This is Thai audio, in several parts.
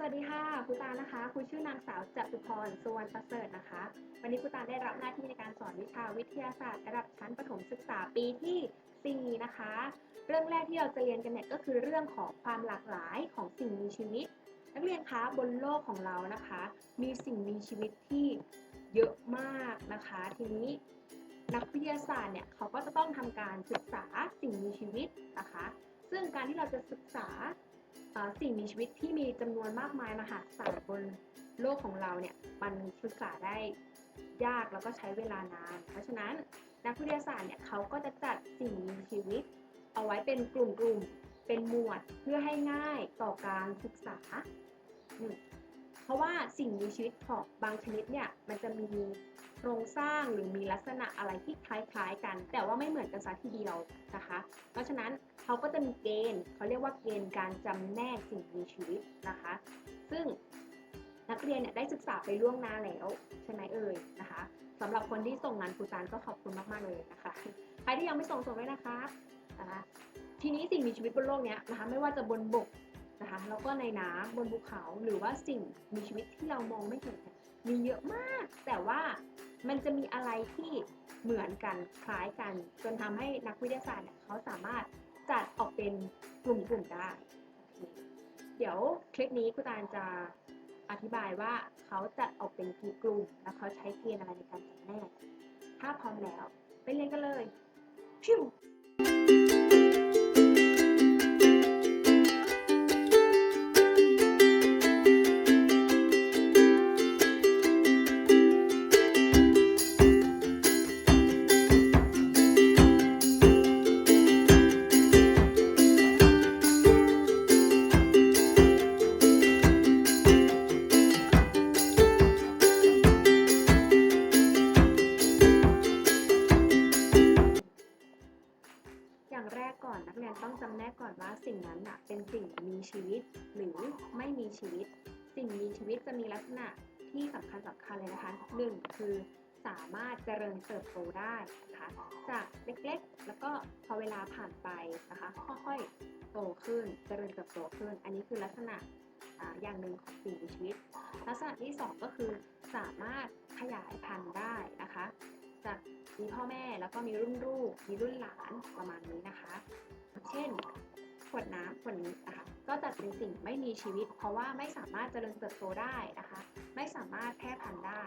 สวัสดีค่ะครูตานะคะครูชื่อนางสาวจตุพรสุวรรณประเสริฐนะคะ วันนี้ครูตาได้รับหน้าที่ในการสอนวิชาวิทยาศาสตร์ระดับชั้นประถมศึกษาปีที่ 4 นะคะ เรื่องแรกที่เราจะเรียนกันเนี่ยก็คือเรื่องของความหลากหลายของสิ่งมีชีวิต นักเรียนคะบนโลกของเรานะคะ มีสิ่งมีชีวิตที่เยอะมากนะคะ ทีนี้นักวิทยาศาสตร์เนี่ยเขาก็จะต้องทำการศึกษาสิ่งมีชีวิตนะคะ ซึ่งการที่เราจะศึกษา สิ่งมีชีวิตที่มีจำนวนมากมายมหาศาลบนโลกของเราเนี่ยมันศึกษาได้ยากแล้วก็ใช้เวลานาน เพราะฉะนั้นนักวิทยาศาสตร์เนี่ยเขาก็จะจัดสิ่งมีชีวิต เอาไว้เป็นกลุ่มๆเป็นหมวดเพื่อให้ง่ายต่อการศึกษา เพราะว่าสิ่งมีชีวิตของบางชนิดเนี่ยมันจะมีโครงสร้างหรือมีลักษณะอะไรที่คล้ายๆกัน แต่ว่าไม่เหมือนกันซะทีเดียวนะคะ เพราะฉะนั้นเขาก็จะมีเกณฑ์เขาเรียกว่าเกณฑ์การจำแนกสิ่งมีชีวิตนะคะ ซึ่งนักเรียนเนี่ยได้ศึกษาไปล่วงหน้าแล้วใช่ไหมเอ่ยนะคะสำหรับคนที่ส่งงานครูจานก็ขอบคุณมากๆเลยนะคะใครที่ยังไม่ส่งส่งด้วยนะครับนะคะทีนี้สิ่งมีชีวิตบนโลกเนี้ยนะคะไม่ว่าจะบนบก นะคะแล้วก็ในน้ำบนภูเขาหรือว่าสิ่งมีชีวิตที่เรามองไม่เห็นมีเยอะมาก แต่ว่ามันจะมีอะไรที่เหมือนกันคล้ายกัน จนทำให้นักวิทยาศาสตร์เขาสามารถจัดออกเป็นกลุ่มๆได้ เดี๋ยวคลิปนี้ครูตาลจะอธิบายว่าเขาจัดออกเป็นกี่กลุ่ม แล้วเขาใช้เกณฑ์อะไรในการจำแนกถ้าพร้อมแล้ว ไปเรียนกันเลยพิว อย่างแรกก่อนนักเรียนต้องจำแนกก่อนว่าสิ่งนั้นน่ะเป็นสิ่งมีชีวิต หรือไม่มีชีวิต สิ่งมีชีวิตจะมีลักษณะที่สำคัญสำคัญเลยนะคะหนึ่งคือสามารถเจริญเติบโตได้นะคะจากเล็กๆ แล้วก็พอเวลาผ่านไปนะคะค่อยๆโตขึ้นเจริญเติบโตขึ้น อันนี้คือลักษณะอ่าอย่างหนึ่งของสิ่งมีชีวิต ลักษณะที่สองก็คือสามารถขยายพันธุ์ได้นะคะ จากมีพ่อแม่แล้วก็มีรุ่นลูกมีรุ่นหลานประมาณนี้นะคะ เช่น ขวดน้ำขวดนี้นะคะ ก็จัดเป็นสิ่งไม่มีชีวิต เพราะว่าไม่สามารถเจริญเติบโตได้นะคะ ไม่สามารถแพร่พันธุ์ได้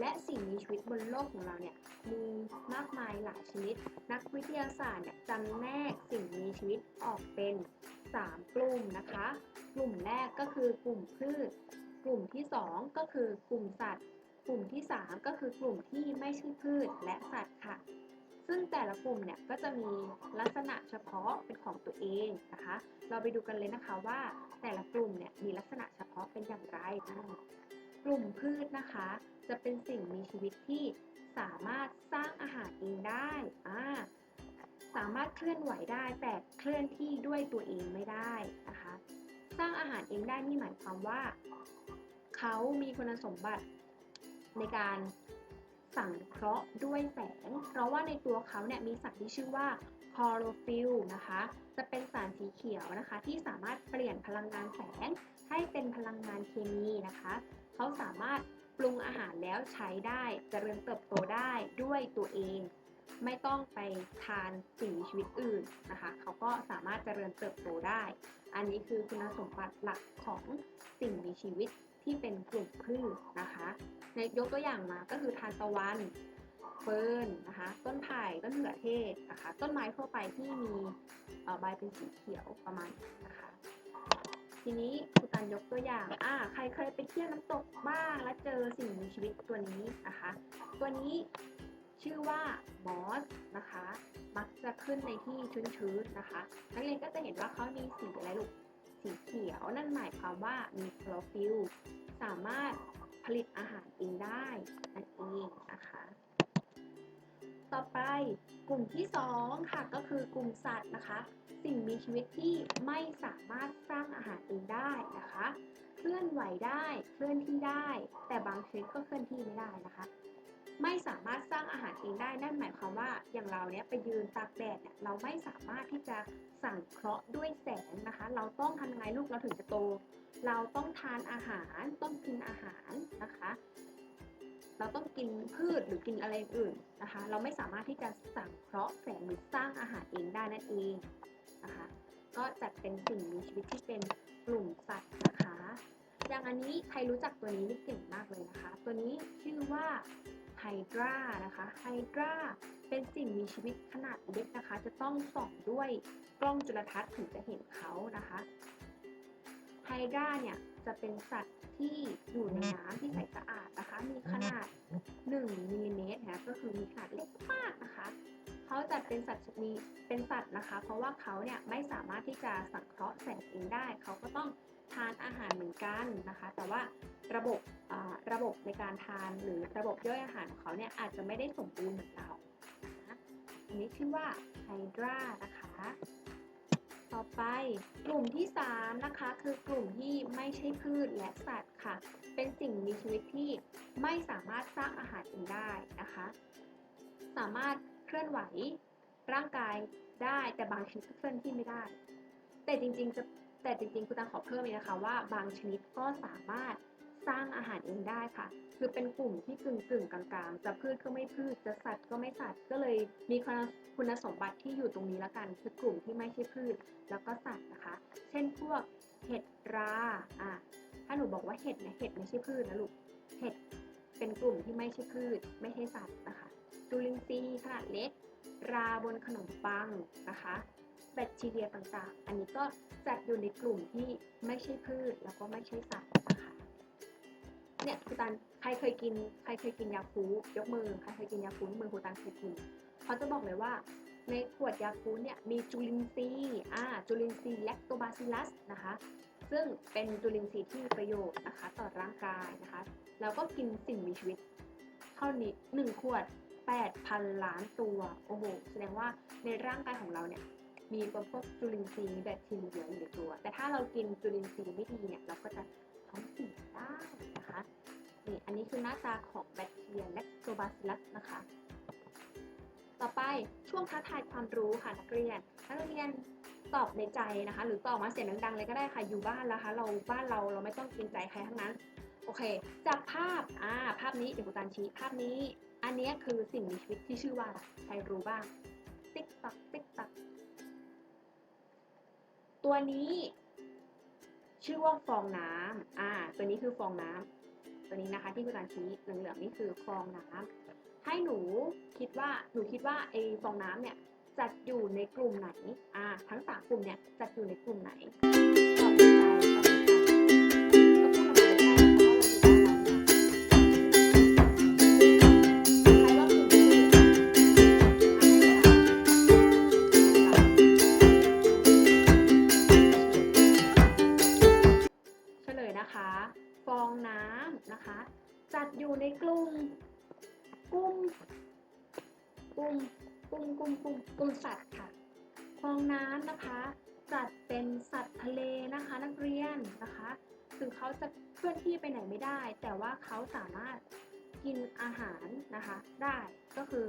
และสิ่งมีชีวิตบนโลกของเราเนี่ยมีมากมายหลายชนิด นักวิทยาศาสตร์เนี่ยจำแนกสิ่งมีชีวิตออกเป็น 3 กลุ่มนะคะ กลุ่มแรกก็คือกลุ่มพืช กลุ่มที่ 2 ก็คือกลุ่มสัตว์ กลุ่มที่ 3 ก็คือกลุ่มที่ไม่ใช่พืชและสัตว์ค่ะ ซึ่งแต่ละกลุ่มเนี่ยก็จะมีลักษณะเฉพาะเป็นของตัวเองนะคะ เราไปดูกันเลยนะคะว่าแต่ละกลุ่มเนี่ยมีลักษณะเฉพาะเป็นอย่างไรกลุ่มพืชนะคะ จะเป็นสิ่งมีชีวิตที่สามารถสร้างอาหารเองได้อ่าสามารถเคลื่อนไหวได้แต่เคลื่อนที่ด้วยตัวเองไม่ได้นะคะ สร้างอาหารเองได้นี่หมายความว่า เขามีคุณสมบัติ ในการสังเคราะห์ด้วยแสง เพราะว่าในตัวเขาเนี่ยมีสารที่ชื่อว่าคลอโรฟิลนะคะ จะเป็นสารสีเขียวนะคะ ที่สามารถเปลี่ยนพลังงานแสงให้เป็นพลังงานเคมีนะคะ เขาสามารถปรุงอาหารแล้วใช้ได้เจริญเติบโตได้ด้วยตัวเอง ไม่ต้องไปทานสิ่งมีชีวิตอื่นนะคะ เขาก็สามารถเจริญเติบโตได้ อันนี้คือคุณสมบัติหลักของสิ่งมีชีวิต ที่เป็นกลุ่มพืชนะคะ ในยกตัวอย่างมาก็คือทานตะวันเฟิร์นนะคะ ต้นไผ่ต้นเขือเทศนะคะ ต้นไม้ทั่วไปที่มีใบเป็นสีเขียวประมาณนะคะ ทีนี้ครูตันยกตัวอย่างอ่าใครเคยไปเที่ยวน้ำตกบ้างแล้วเจอสิ่งมีชีวิตตัวนี้นะคะ ตัวนี้ชื่อว่ามอสนะคะ มักจะขึ้นในที่ชื้นๆนะคะ นักเรียนก็จะเห็นว่าเขามีสีอะไรลูก สีเขียว นั่นหมายความว่ามีคลอโรฟิลสามารถผลิตอาหารเองได้นั่นเองนะคะ ต่อไปกลุ่มที่ 2 ค่ะก็คือกลุ่มสัตว์นะคะ สิ่งมีชีวิตที่ไม่สามารถสร้างอาหารเองได้นะคะ เคลื่อนไหวได้เคลื่อนที่ได้ แต่บางชนิดก็เคลื่อนที่ไม่ได้นะคะ ไม่สามารถสร้างอาหารเองได้ นั่นหมายความว่าอย่างเราเนี่ยไปยืนตากแดดเนี่ยเราไม่สามารถที่จะสั่งเคราะห์ด้วยแสงนะคะ เราต้องทำยังไงลูกเราถึงจะโต เราต้องทานอาหารต้องกินอาหารนะคะ เราต้องกินพืชหรือกินอะไรอื่นนะคะ เราไม่สามารถที่จะสั่งเคราะห์แสงหรือสร้างอาหารเองได้นั่นเองนะคะ ก็จัดเป็นสิ่งมีชีวิตที่เป็นางอันนี้ใครรู้จักตัวนี้นี่เก่งมากเลยนะคะ ตัวนี้ชื่อว่าไฮดรานะคะไฮดราเป็นสิ่งมีชีวิตขนาดเล็กนะคะ จะต้องส่องด้วยกล้องจุลทรรศน์ถึงจะเห็นเขานะคะไฮดราเนี่ยจะเป็นสัตว์ที่อยู่ในน้ำที่ใสสะอาดนะคะ มีขนาด 1มิลลิเมตรนะก็คือมีขนาดเล็กมากนะคะเขาจัดเป็นสัตว์มีเป็นสัตว์นะคะ เพราะว่าเขาเนี่ยไม่สามารถที่จะสังเคราะห์แสงเองได้ เขาก็ต้อง ทานอาหารเหมือนกันนะคะ แต่ว่าระบบระบบในการทานหรือระบบย่อยอาหารของเขาเนี่ยอาจจะไม่ได้สมบูรณ์เหมือนเรานะอันนี้ชื่อว่าไฮดรานะคะ ต่อไปกลุ่มที่ 3 นะคะ คือกลุ่มที่ไม่ใช่พืชและสัตว์ค่ะ เป็นสิ่งมีชีวิตที่ไม่สามารถสร้างอาหารเองได้นะคะ สามารถเคลื่อนไหวร่างกายได้แต่บางชนิดก็เคลื่อนที่ไม่ได้ แต่จริงๆจะ แต่จริงๆคุณตาขอเพิ่มเลยนะคะว่าบางชนิดก็สามารถสร้างอาหารเองได้ค่ะ คือเป็นกลุ่มที่กึ่งกึ่งๆกลางๆ จะพืชก็ไม่พืช จะสัตว์ก็ไม่สัตว์ ก็เลยมีคุณสมบัติที่อยู่ตรงนี้ละกัน คือกลุ่มที่ไม่ใช่พืช แล้วก็สัตว์นะคะ เช่นพวกเห็ดราอะถ้าหนูบอกว่าเห็ดนี่ยเห็ดไม่ใช่พืชนะลูก เห็ดเป็นกลุ่มที่ไม่ใช่พืช ไม่ใช่สัตว์นะคะจุลินทรีย์ขนาดเล็ก ราบนขนมปังนะคะ แบคทีเรียต่างๆ อันนี้ก็จัดอยู่ในกลุ่มที่ไม่ใช่พืชแล้วก็ไม่ใช่สัตว์นะคะเนี่ยครูตันใครเคยกินใครเคยกินยาคูยกมือใครเคยกินยาคูมือครูตันเคยกินเขาจะบอกเลยว่าในขวดยาคูเนี่ยมีจุลินทรีย์อ่าจุลินทรีย์แลคโตบาซิลัสนะคะ ซึ่งเป็นจุลินทรีย์ที่มีประโยชน์นะคะ ต่อร่างกายนะคะ แล้วก็กินสิ่งมีชีวิตเท่านี้หนึ่งขวด 8,000 ล้านตัว โอ้โห แสดงว่าในร่างกายของเราเนี่ย มีพวกจุลินทรีย์แบคทีเรียอยู่ในตัว แต่ถ้าเรากินจุลินทรีย์ไม่ดีเนี่ยเราก็จะท้องเสียได้นะคะนี่อันนี้คือหน้าตาของแบคทีเรียแลคโตบาซิลัสนะคะ ต่อไปช่วงท้าทายความรู้ค่ะนักเรียน นักเรียนตอบในใจนะคะ หรือตอบมาเสียงดังๆเลยก็ได้ค่ะอยู่บ้านแล้วคะ เราบ้านเราเราไม่ต้องเกรงใจใครทั้งนั้นโอเค จากภาพอ่าภาพนี้เดี๋ยวครูตันชี้ภาพนี้ อันนี้คือสิ่งมีชีวิตที่ชื่อว่าใครรู้บ้างติ๊กตักติ๊กตัก ตัวนี้ ชื่อว่าฟองน้ำอ่า ตัวนี้คือฟองน้ำตัวนี้นะคะที่คุณตันชี้เหลืองๆนี่คือฟองน้ำให้หนูคิดว่าหนูคิดว่าไอ้ฟองน้ำเนี่ยจัดอยู่ในกลุ่มไหน อ่า ทั้งสามกลุ่มเนี่ยจัดอยู่ในกลุ่มไหนตอบใจ นะคะ ฟองน้ำนะคะ จัดอยู่ในกลุ่มกลุ่มกลุ่มกลุ่มกลุ่มกลุ่มกลุ่มสัตว์ค่ะ ฟองน้ำนะคะ จัดเป็นสัตว์ทะเลนะคะ นักเรียนนะคะถึงเขาจะเคลื่อนที่ไปไหนไม่ได้ แต่ว่าเขาสามารถกินอาหารนะคะ ได้ก็คือ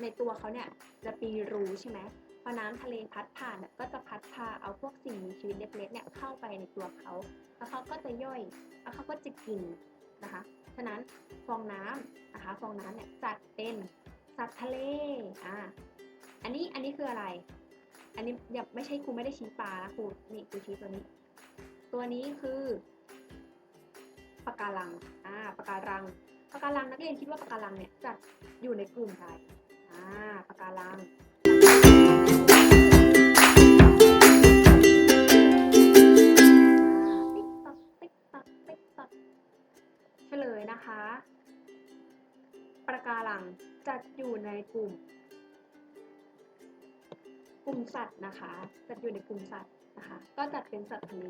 ในตัวเขาเนี่ยจะปีรูใช่ไหมพอน้ำทะเลพัดผ่านก็จะ พาเอาพวกสิ่งมีชีวิตเล็กๆเนี่ยเข้าไปในตัวเขาแล้วเขาก็จะย่อยแล้วเขาก็จะกินนะคะ ฉะนั้นฟองน้ำนะคะฟองน้ำเนี่ยจัดเป็นสัตว์ทะเลอ่าอันนี้อันนี้คืออะไร อันนี้อย่าไม่ใช่ครูไม่ได้ชี้ปลานะครูนี่ครูชี้ตัวนี้ ตัวนี้คือปะการังอ่าปะการังปะการังนักเรียนคิดว่าปะการังเนี่ยจัดอยู่ในกลุ่มใดอ่าปะการัง ลุ่ม กลุ่มสัตว์นะคะ จัดอยู่ในกลุ่มสัตว์นะคะ ก็จัดเป็นสัตว์ทะเล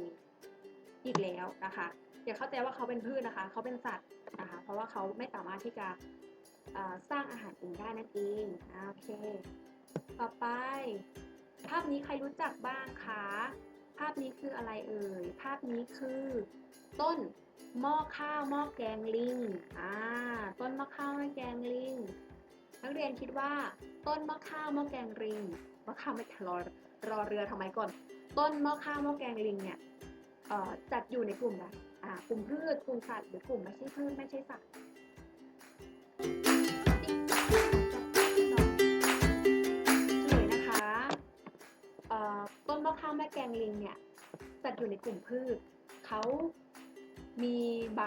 อีกแล้วนะคะ อย่าเข้าใจว่าเขาเป็นพืชนะคะ เขาเป็นสัตว์นะคะ เพราะว่าเขาไม่สามารถที่จะสร้างอาหารเองได้นั่นเองโอเค ต่อไป ภาพนี้ใครรู้จักบ้างคะ ภาพนี้คืออะไรเอ่ย ภาพนี้คือ ต้นหม้อข้าวหม้อแกงลิง อ่า ต้นหม้อข้าวหม้อแกงลิง นักเรียนคิดว่า ต้นหม้อข้าวหม้อแกงลิงหม้อข้าวไม่รอรอเรือทำไมก่อน ต้นหม้อข้าวหม้อแกงลิงเนี่ยจัดอยู่ในกลุ่มใดอ่ากลุ่มพืชกลุ่มสัตว์หรือกลุ่มไม่ใช่พืชไม่ใช่สัตว์เฉลยนะคะต้นม้อข้าวแม่แกงลิงเนี่ยจัดอยู่ในกลุ่มพืชเขามีใบ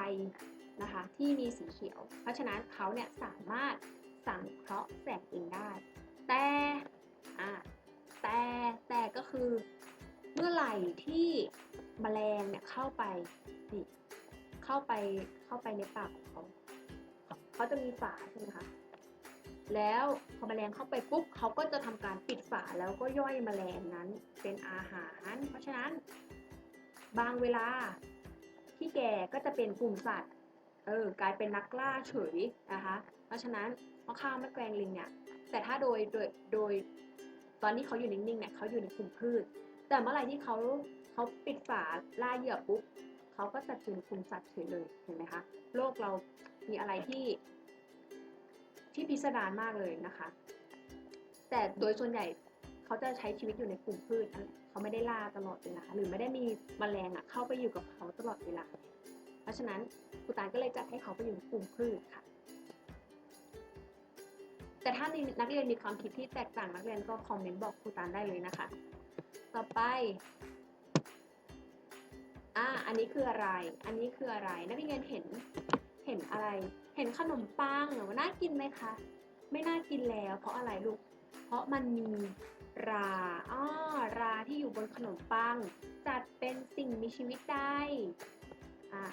นะคะที่มีสีเขียว เพราะฉะนั้นเขาเนี่ยสามารถ สังเคราะห์แสงเองได้ แต่อ่าแต่แต่ก็คือเมื่อไหร่ที่แมลงเนี่ยเข้าไปนี่เข้าไปเข้าไปในปากของเขาเขาจะมีฝาใช่ไหมคะแล้วพอแมลงเข้าไปปุ๊บเขาก็จะทำการปิดฝาแล้วก็ย่อยแมลงนั้นเป็นอาหาร เพราะฉะนั้น บางเวลาที่แก่ก็จะเป็นกลุ่มสัตว์เออกลายเป็นนักล่าเฉยนะคะ เพราะฉะนั้น มะข้าวมะแกงลิงเนี่ยแต่ถ้าโดยโดยโดยตอนนี้เขาอยู่นิ่งๆเนี่ยเขาอยู่ในกลุ่มพืช แต่เมื่อไหร่ที่เขาเขาปิดฝาล่าเหยื่อปุ๊บเขาก็จะเป็นกลุ่มสัตว์เฉยเลยเห็นไหมคะโลกเรามีอะไรที่ที่พิสดารมากเลยนะคะ แต่โดยส่วนใหญ่เขาจะใช้ชีวิตอยู่ในกลุ่มพืชเขาไม่ได้ล่าตลอดเวลาหรือไม่ได้มีแมลงอะเข้าไปอยู่กับเขาตลอดเวลาเพราะฉะนั้นครูตานก็เลยจัดให้เขาไปอยู่ในกลุ่มพืชค่ะ แต่ถ้ามีนักเรียนมีความคิดที่แตกต่างนักเรียนก็คอมเมนต์บอกครูตานได้เลยนะคะ ต่อไปอ่าอันนี้คืออะไร อันนี้คืออะไร นักเรียนเห็น เห็นอะไร เห็นขนมปังหรือว่าน่ากินไหมคะ ไม่น่ากินแล้ว เพราะอะไรลูก เพราะมันมีราอ้อราที่อยู่บนขนมปัง จัดเป็นสิ่งมีชีวิตได้อะ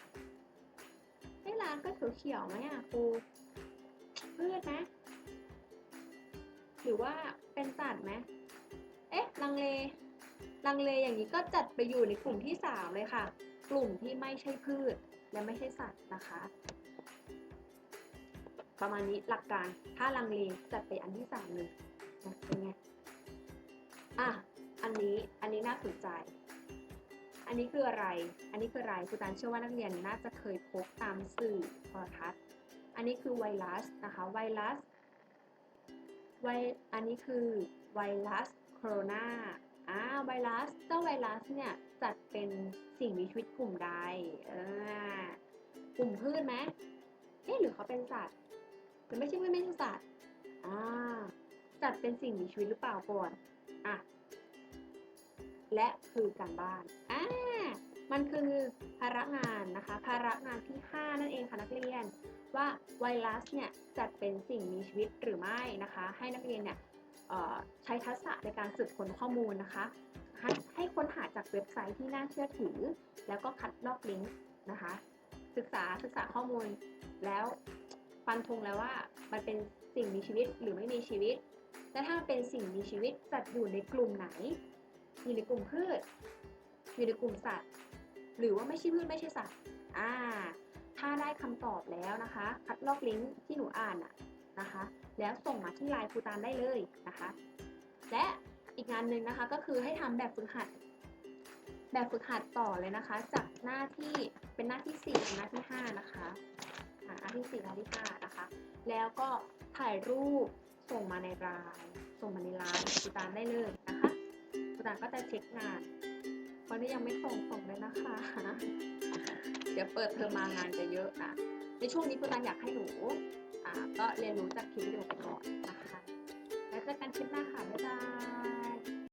ไอ้ร้านก็เขียวๆไหมอะครูพืชไหม หรือว่าเป็นสัตว์ไหมเอ๊ะ ลังเล ลังเลอย่างนี้ก็จัดไปอยู่ในกลุ่มที่สามเลยค่ะ กลุ่มที่ไม่ใช่พืช และไม่ใช่สัตว์นะคะ ประมาณนี้หลักการ ถ้าลังเลจัดไปอันที่สามเลยนะเป็นไง อะ อันนี้ อันนี้น่าสนใจ อันนี้คืออะไร อันนี้คืออะไรครูตานเชื่อว่านักเรียนน่าจะเคยพบตามสื่อโทรทัศน์ อันนี้คือไวรัสนะคะ ไวรัส ไวอันนี้คือไวรัสโคโรนาอ่าไวรัสเจ้าไวรัสเนี่ยจัดเป็นสิ่งมีชีวิตกลุ่มใดเออกลุ่มพืชไหมเอ๊ะหรือเขาเป็นสัตว์หรือไม่ใช่พืชไม่ใช่สัตว์อ่าจัดเป็นสิ่งมีชีวิตหรือเปล่าก่อนอะและคือการบ้านอ่า มันคือภาระงานนะคะ ภาระงานที่ 5 นั่นเองค่ะนักเรียน ว่าไวรัสเนี่ยจัดเป็นสิ่งมีชีวิตหรือไม่นะคะ ให้นักเรียนเนี่ยใช้ทักษะในการสืบค้นข้อมูลนะคะให้ให้ค้นหาจากเว็บไซต์ที่น่าเชื่อถือ แล้วก็คัดลอกลิงก์นะคะ ศึกษาศึกษาข้อมูลแล้วฟันธงแล้วว่ามันเป็นสิ่งมีชีวิตหรือไม่มีชีวิต และถ้าเป็นสิ่งมีชีวิตจัดอยู่ในกลุ่มไหน อยู่ในกลุ่มพืช อยู่ในกลุ่มสัตว์ หรือว่าไม่ใช่พืชไม่ใช่สัตว์อ่าถ้าได้คำตอบแล้วนะคะ คัดลอกลิงก์ที่หนูอ่านอะนะคะ แล้วส่งมาที่ไลน์ครูตานได้เลยนะคะ และอีกงานหนึ่งนะคะก็คือให้ทำแบบฝึกหัด แบบฝึกหัดต่อเลยนะคะ จากหน้าที่เป็นหน้าที่4ถึงหน้าที่ 5 นะคะหน้าที่4หน้าที่5นะคะ แล้วก็ถ่ายรูปส่งมาในไลน์ส่งมาในไลน์ครูตานได้เลยนะคะครูตานก็จะเช็คงาน คนที่ยังไม่ส่งส่งเลยนะคะ เดี๋ยวเปิดเทอมมางานจะเยอะนะในช่วงนี้คุณตานอยากให้หนูอ่าก็เรียนรู้จากคลิปวิดีโอไปก่อนนะคะ แล้วเจอกันคลิปหน้าค่ะ บ๊ายบาย